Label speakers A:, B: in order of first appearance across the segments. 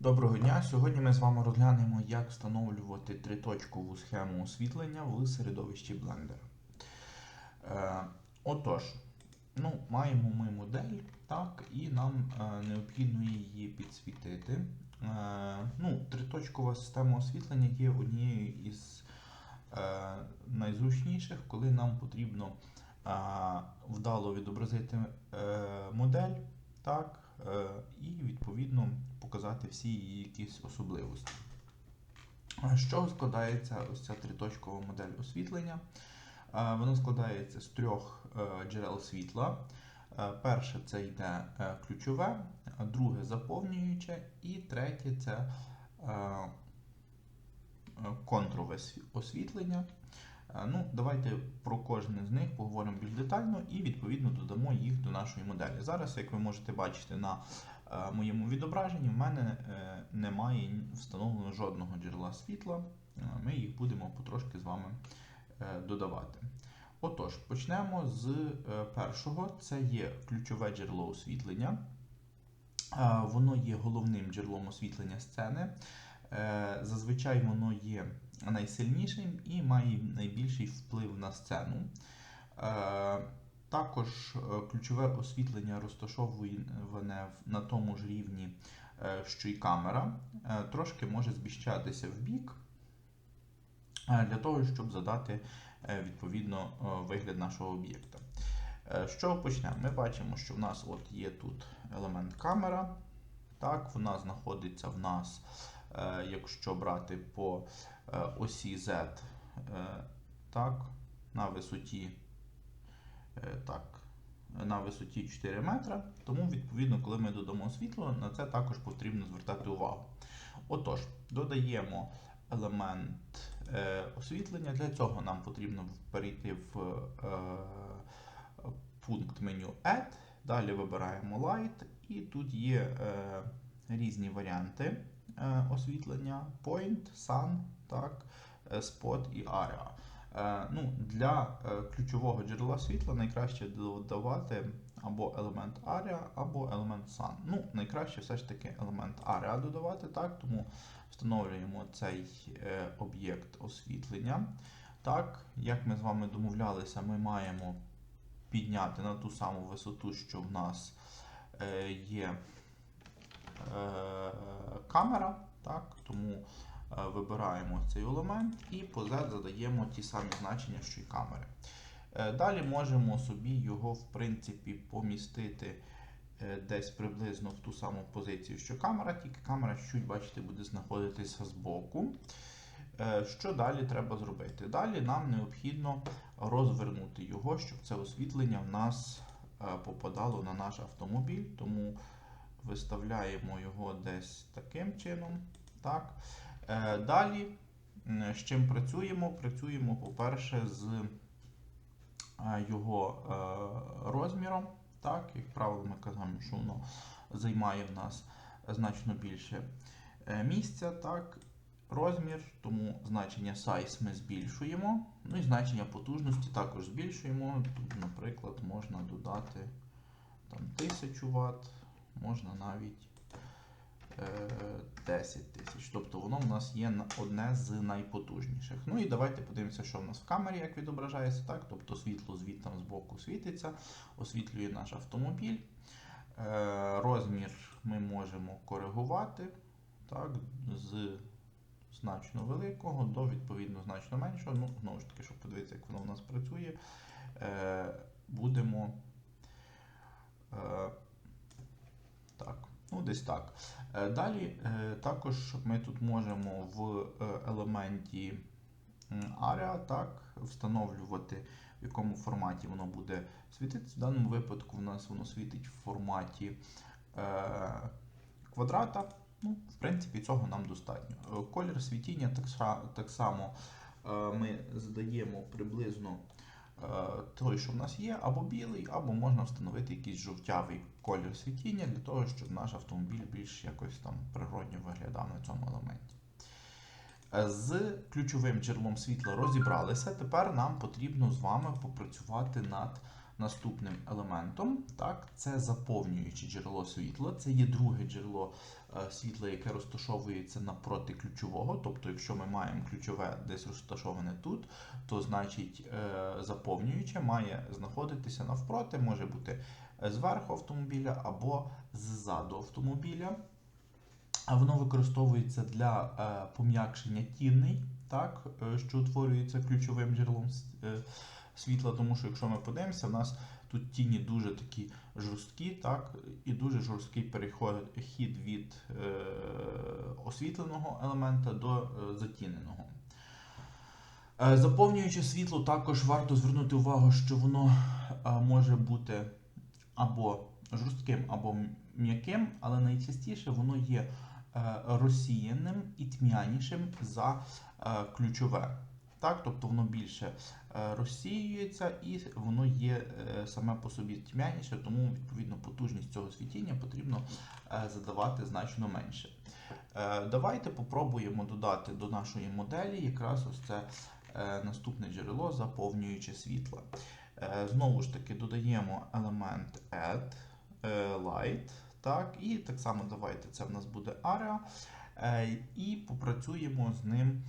A: Доброго дня! Сьогодні ми з вами розглянемо, як встановлювати триточкову схему освітлення в середовищі Blender. Е, отож, ну, маємо ми модель, так, і нам е, необхідно її підсвітити. Е, ну, триточкова система освітлення є однією із е, найзручніших, коли нам потрібно е, вдало відобразити е, модель. Так, і відповідно показати всі її якісь особливості. З чого складається ось ця триточкова модель освітлення? Е, Воно складається з трьох е, джерел світла. Е, Перше це йде е, ключове, друге заповнююче, і третє це е, е, контрове освітлення. Е, Ну, давайте про кожне з них поговоримо більш детально і відповідно додамо їх до нашої моделі. Зараз, як ви можете бачити на е, моєму відображенні, в мене е, немає встановлено жодного джерела світла. Ми їх будемо потрошки з вами додавати. Отож, почнемо з першого. Це є ключове джерело освітлення. Воно є головним джерелом освітлення сцени. Зазвичай воно є найсильнішим і має найбільший вплив на сцену. Е, Також е, ключове освітлення розташоване на тому ж рівні, е, що й камера. Трошки може зміщатися в бік для того, щоб задати відповідно вигляд нашого об'єкта. Чого почнемо? Ми бачимо, що в нас от є тут елемент камера. Так, вона знаходиться в нас, якщо брати по осі Z, е, так, на висоті, е, так, на висоті 4 метра. Тому, відповідно, коли ми додамо світло, на це також потрібно звертати увагу. Отож, додаємо елемент е, освітлення. Для цього нам потрібно перейти в е, пункт меню Add. Далі вибираємо Light, і тут є е, різні варіанти е, освітлення: Point, Sun, так, е, Spot і Area. Е, ну, для е, ключового джерела світла найкраще додавати або елемент Area, або елемент Sun. Ну, найкраще все ж таки елемент Area додавати, так, тому встановлюємо цей об'єкт освітлення. Так, як ми з вами домовлялися, ми маємо підняти на ту саму висоту, що в нас є камера. Так, тому вибираємо цей елемент і по Z задаємо ті самі значення, що й камери. Е, Далі можемо собі його, в принципі, помістити е, десь приблизно в ту саму позицію, що камера, тільки камера чуть, бачите, буде знаходитися збоку. Е, Що далі треба зробити? Далі нам необхідно розвернути його, щоб це освітлення в нас е, попадало на наш автомобіль. Тому виставляємо його десь таким чином. Так. Е, Далі, з чим працюємо? Працюємо, по-перше, з е, його е, розміром. Так, як правило, ми казали, що воно займає в нас значно більше місця. Так, розмір, тому значення size ми збільшуємо. Ну і значення потужності також збільшуємо. Тут, наприклад, можна додати там, 1000 Вт, можна навіть 10 тисяч. Тобто воно в нас є одне з найпотужніших. Ну і давайте подивимося, що в нас в камері, як відображається. Так? Тобто світло звідти з боку світиться, освітлює наш автомобіль. Е, розмір ми можемо коригувати так, з значно великого до відповідно значно меншого. Ну, знову ж таки, щоб подивитися, як воно в нас працює, е, будемо. Десь так. Е, далі е, також ми тут можемо в е, елементі м, Area так, встановлювати, в якому форматі воно буде світитися. В даному випадку в нас воно світить в форматі квадрата. Ну, в принципі, цього нам достатньо. Колір світіння так, само ми задаємо приблизно той, що в нас є, або білий, або можна встановити якийсь жовтявий колір світіння для того, щоб наш автомобіль більш якось там природньо виглядав на цьому елементі. Е, З ключовим джерелом світла розібралися. Тепер нам потрібно з вами попрацювати над наступним елементом. Так, це заповнююче джерело світла. Це є друге джерело е, світла, яке розташовується напроти ключового. Тобто, якщо ми маємо ключове десь розташоване тут, то значить е, заповнююче має знаходитися навпроти, може бути е, зверху автомобіля або ззаду автомобіля. А воно використовується для е, пом'якшення тіней, так, е, що утворюється ключовим джерелом е, світла, тому що якщо ми подивимося, в нас тут тіні дуже такі жорсткі, так, і дуже жорсткий переход хід від е, освітленого елемента до е, затіненого. Е, Заповнюючи світло, також варто звернути увагу, що воно може бути або жорстким, або м'яким, але найчастіше воно є розсіяним і тьмянішим за ключове. Так, тобто воно більше е, розсіюється і воно є е, саме по собі тьмяніше, тому відповідно потужність цього світіння потрібно е, задавати значно менше. Давайте попробуємо додати до нашої моделі якраз ось це наступне джерело заповнююче світла. Знову ж таки додаємо елемент add light. Так, і так само давайте це в нас буде area. І попрацюємо з ним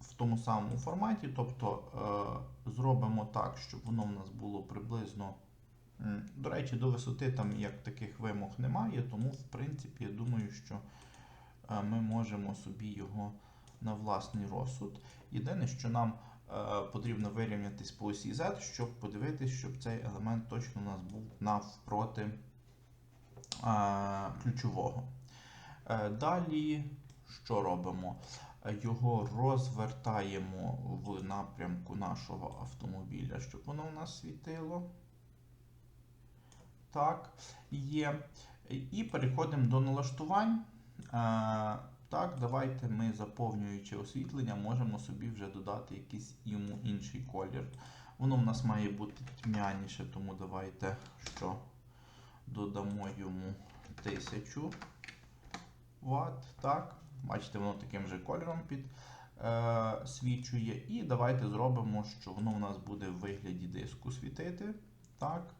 A: в тому самому форматі. Тобто е, зробимо так, щоб воно в нас було приблизно. До речі, до висоти там як таких вимог немає, тому в принципі я думаю, що е, ми можемо собі його на власний розсуд. Єдине, що нам е, потрібно вирівнятись по осі Z, щоб подивитись, щоб цей елемент точно у нас був навпроти ключового. Далі що робимо? Його розвертаємо в напрямку нашого автомобіля, щоб воно у нас світило. Так, є. І переходимо до налаштувань. Так, давайте ми, заповнюючи освітлення, можемо собі вже додати якийсь йому інший колір. Воно в нас має бути тьмяніше, тому давайте що додамо йому 1000 Вт. Так, бачите, воно таким же кольором підсвічує. І давайте зробимо, що воно у нас буде в вигляді диску світити. Так,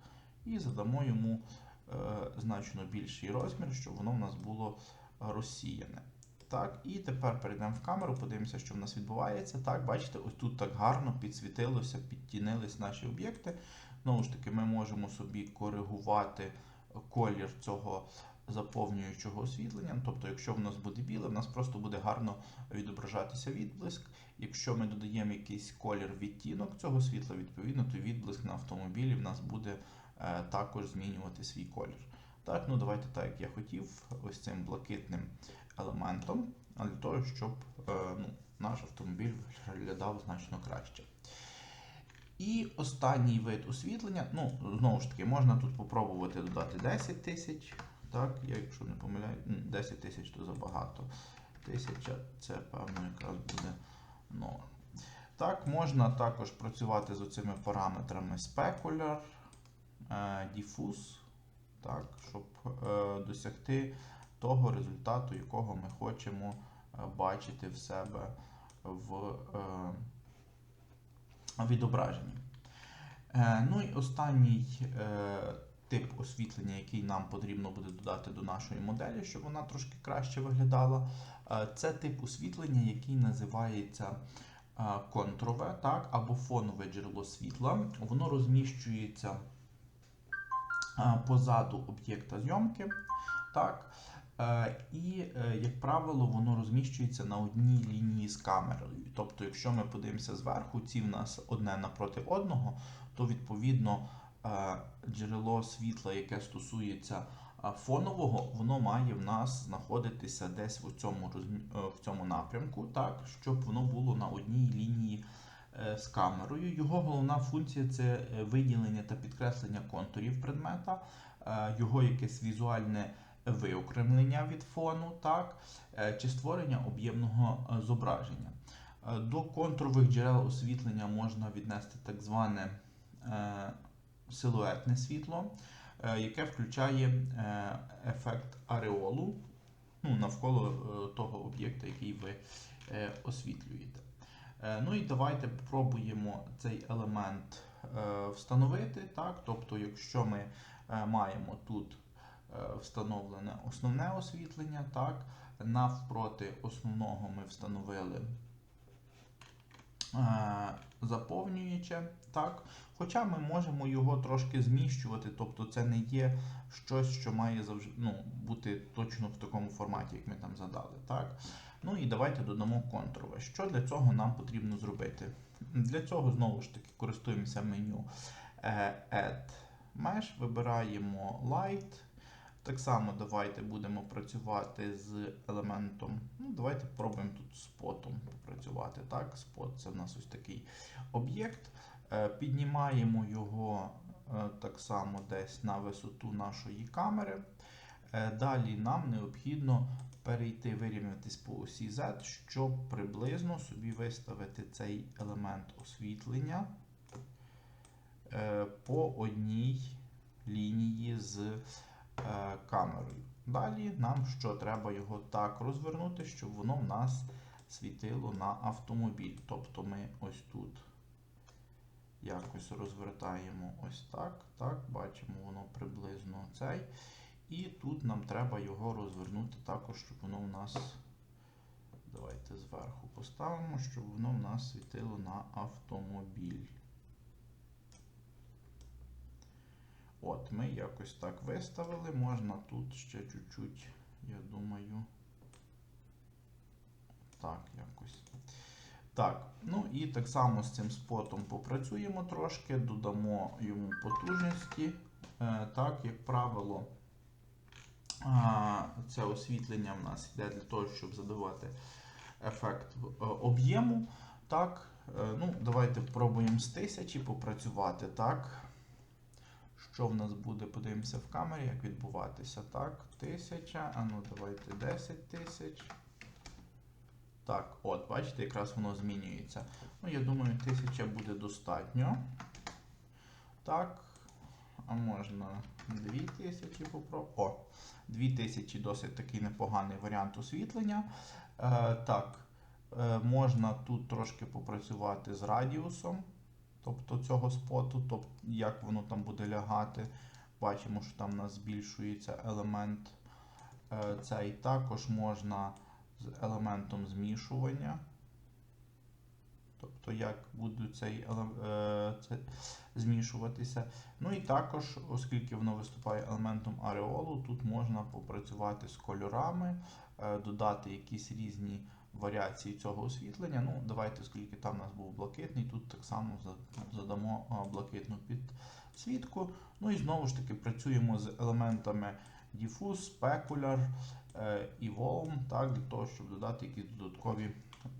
A: і задамо йому е, значно більший розмір, щоб воно в нас було розсіяне. Так, і тепер перейдемо в камеру, подивимося, що в нас відбувається. Так, бачите, ось тут так гарно підсвітилося, підтінились наші об'єкти. Знову ж таки, ми можемо собі коригувати колір цього заповнюючого освітлення. Тобто, якщо в нас буде біле, в нас просто буде гарно відображатися відблиск. Якщо ми додаємо якийсь колір відтінок цього світла, відповідно, то відблиск на автомобілі в нас буде е, також змінювати свій колір. Так, ну давайте так, як я хотів, ось цим блакитним елементом, для того, щоб е, ну, наш автомобіль виглядав значно краще. І останній вид освітлення, ну, знову ж таки, можна тут попробувати додати 10 тисяч. Так, я якщо не помиляю, 10 тисяч то забагато. Тисяча це, певно, якраз буде норм. Так, можна також працювати з оцими параметрами Specular, е, Diffuse, так, щоб е, досягти того результату, якого ми хочемо е, бачити в себе в відображенні. Ну і останній тип освітлення, який нам потрібно буде додати до нашої моделі, щоб вона трошки краще виглядала, е, це тип освітлення, який називається е, контрове, так, або фонове джерело світла. Воно розміщується е, позаду об'єкта зйомки. Так, І, як правило, воно розміщується на одній лінії з камерою. Тобто, якщо ми подивимося зверху, ці в нас одне напроти одного, то відповідно джерело світла, яке стосується фонового, воно має в нас знаходитися десь в цьому, е, в цьому напрямку, так, щоб воно було на одній лінії е, з камерою. Його головна функція це е, виділення та підкреслення контурів предмета, його якесь візуальне виокремлення від фону, так, чи створення об'ємного зображення. До контурових джерел освітлення можна віднести так зване силуетне світло, е, яке включає е, ефект ареолу ну, навколо е, того об'єкта, який ви освітлюєте. Ну і давайте спробуємо цей елемент встановити. Так? Тобто, якщо ми маємо тут встановлене основне освітлення. Так, навпроти основного ми встановили заповнююче. Так, Хоча ми можемо його трошки зміщувати, тобто це не є щось, що має завжди ну, бути точно в такому форматі, як ми там задали. Так? Ну і давайте додамо контурове. Що для цього нам потрібно зробити? Для цього знову ж таки користуємося меню е, Add Mesh, вибираємо Light. Так само давайте будемо працювати з елементом. Ну, Давайте спробуємо тут спотом попрацювати. Так, Спот це в нас ось такий об'єкт. Е, Піднімаємо його е, так само десь на висоту нашої камери. Е, Далі нам необхідно перейти, вирівнятись по осі Z, щоб приблизно собі виставити цей елемент освітлення по одній лінії з камерою. Далі нам що треба його так розвернути, щоб воно в нас світило на автомобіль. Тобто ми ось тут якось розвертаємо ось так. Так, бачимо, воно приблизно цей. І тут нам треба його розвернути також, щоб воно в нас. Давайте зверху поставимо, щоб воно в нас світило на автомобіль. От, ми якось так виставили. Можна тут ще чуть-чуть, я думаю. Так, якось. Так, ну і так само з цим спотом попрацюємо трошки, додамо йому потужності. Е, так, як правило, це освітлення в нас йде для того, щоб задавати ефект е, об'єму. Так, е, ну, давайте спробуємо з тисячі попрацювати. Так. Що в нас буде? Подивимося в камері, як відбуватися. Так, тисяча. А ну давайте 10 тисяч. Так, от, бачите, якраз воно змінюється. Ну, я думаю, 1000 буде достатньо. Так. А можна 2000 попробувати. О, 2000 досить такий непоганий варіант освітлення. Е, так, е, можна тут трошки попрацювати з радіусом, тобто цього споту, тобто як воно там буде лягати. Бачимо, що там у нас збільшується елемент. Е, цей також можна з елементом змішування. Тобто, як буде цей е, це змішуватися. Ну і також, оскільки воно виступає елементом ареолу, тут можна попрацювати з кольорами, е, додати якісь різні варіації цього освітлення. Ну, давайте, оскільки там у нас був блакитний, тут так само задамо блакитну підсвітку. Ну і знову ж таки працюємо з елементами Diffuse, Specular е, і Volume, так, для того, щоб додати якісь додаткові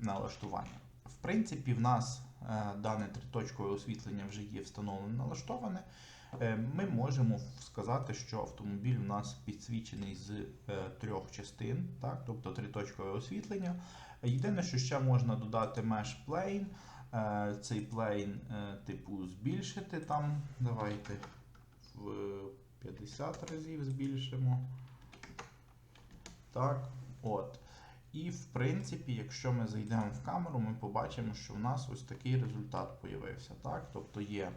A: налаштування. В принципі, в нас е, дане триточкове освітлення вже є встановлене налаштоване. Е, Ми можемо сказати, що автомобіль у нас підсвічений з е, трьох частин, так, тобто триточкове освітлення. Єдине, що ще можна додати Mesh Plane. Е, Цей плейн, типу, збільшити там. Давайте в 50 разів збільшимо. Так, от. І в принципі, якщо ми зайдемо в камеру, ми побачимо, що в нас ось такий результат появився. Так? Тобто є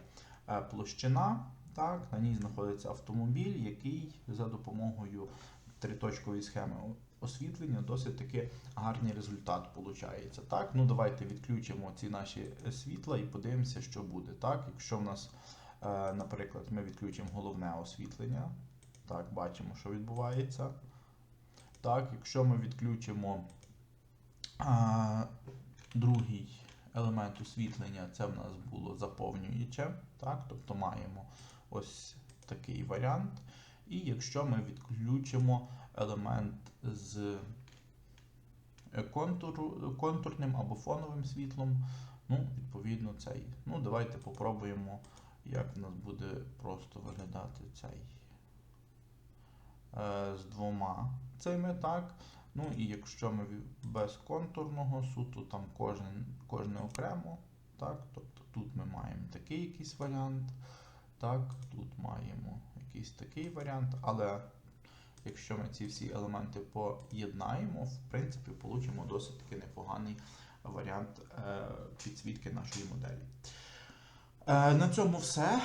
A: площина, так, на ній знаходиться автомобіль, який за допомогою триточкової схеми освітлення досить таки гарний результат виходить. Так? Ну, давайте відключимо ці наші е, світла і подивимося, що буде. Так? Якщо в нас, е, наприклад, ми відключимо головне освітлення, так, бачимо, що відбувається. Так, якщо ми відключимо а, другий елемент освітлення, це в нас було заповнююче. Так, тобто маємо ось такий варіант. І якщо ми відключимо елемент з контуру, контурним або фоновим світлом, ну, відповідно, цей. Ну, давайте попробуємо, як в нас буде просто виглядати цей е, з двома цими, так. Ну і якщо ми без контурного суто, там кожне окремо, так, тобто тут ми маємо такий якийсь варіант, так, тут маємо якийсь такий варіант, але якщо ми ці всі елементи поєднаємо, в принципі, получимо досить таки непоганий варіант е, підсвітки нашої моделі. Е, на цьому все.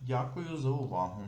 A: Дякую за увагу.